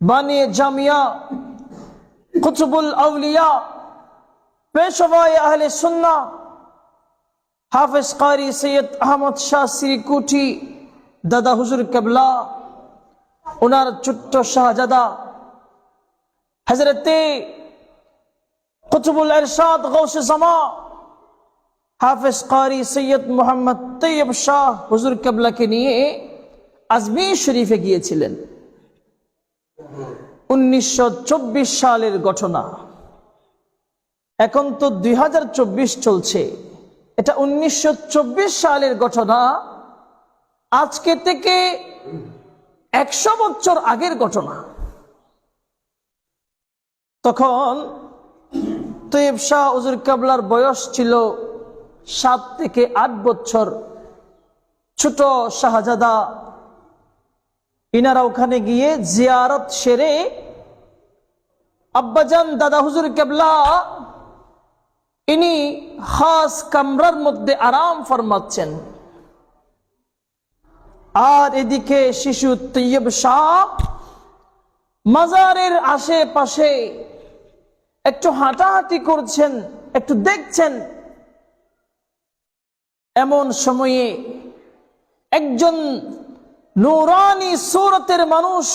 বানিয়ে জামিয়া, কুতুবুল আউলিয়া পেশওয়ায় আহলে সুন্না, হাফেজ কারি সৈয়দ আহমদ শাহ শ্রীকুঠি দাদা হুজুর কেবলা ওনার ছোট্ট শাহজাদা হজরতে কুতুবুল ইরশাদ গৌসে জামা, হাফেজ কারি সৈয়দ মোহাম্মদ তৈয়ব শাহ হুজুর কেবলাকে নিয়ে আজমির শরীফে গিয়েছিলেন। উনিশশো চব্বিশ সালের ঘটনা। এখন তো দুই হাজার চব্বিশ চলছে। এটা উনিশশো চব্বিশ সালের ঘটনা। আজকে থেকে একশো বছর আগের ঘটনা। তখন তৈব শাহ উজুর কাবলার বয়স ছিল সাত থেকে আট বছর। ছোট শাহজাদা ইনারা ওখানে গিয়ে জিয়ারত সেরে আব্বাজান দাদা হুজুর কেবলা, ইনি খাস কামরার মধ্যে আরাম ফরমাচ্ছেন। আর এদিকে শিশু তৈয়ব শাহ, মাজারের আশেপাশে একটু হাঁটাহাঁটি করছেন, একটু দেখছেন। এমন সময়ে একজন নুরানি সুরতের মানুষ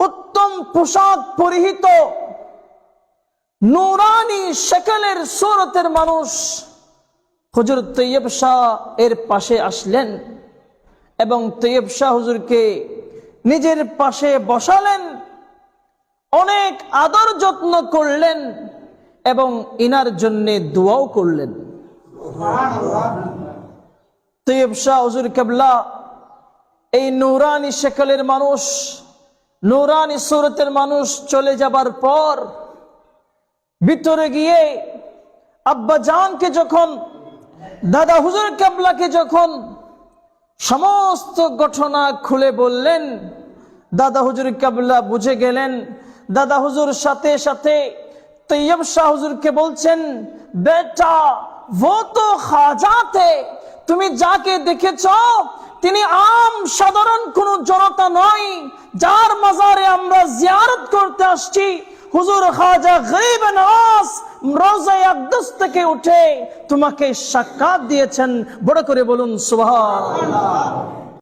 উত্তম পোশাক পরিহিত নুরানি শেকেলের সুরতের মানুষ হুজুর তৈয়ব শাহ এর পাশে আসলেন এবং তৈয়ব শাহ হুজুরকে নিজের পাশে বসালেন অনেক আদর যত্ন করলেন এবং ইনার জন্য দোয়াও করলেন। তৈয়ব শাহ হুজুর কেবলা এই নুরানি শেকলের মানুষ, নুরানি সুরতের মানুষ চলে যাবার পর ভিতরে গিয়ে আব্বা জানকে যখন, দাদা হুজুর কেবলাকে যখন সমস্ত ঘটনা খুলে বললেন, দাদা হুজুর কেবলা বুঝে গেলেন, দাদা হুজুর সাথে সাথে তৈয়ব শাহ হুজুরকে বলছেন, বেটা তুমি যাকে দেখেছ, তিনি আম সাধারণ কোন জনতা নাই, যার মাজারে আমরা জিয়ারত করতে আসছি। হুজুর খাজা গরিব নওয়াজ রোজায় আকদস থেকে উঠে তোমাকে সাক্ষাৎ দিয়েছেন। বড় করে বলুন সুবহান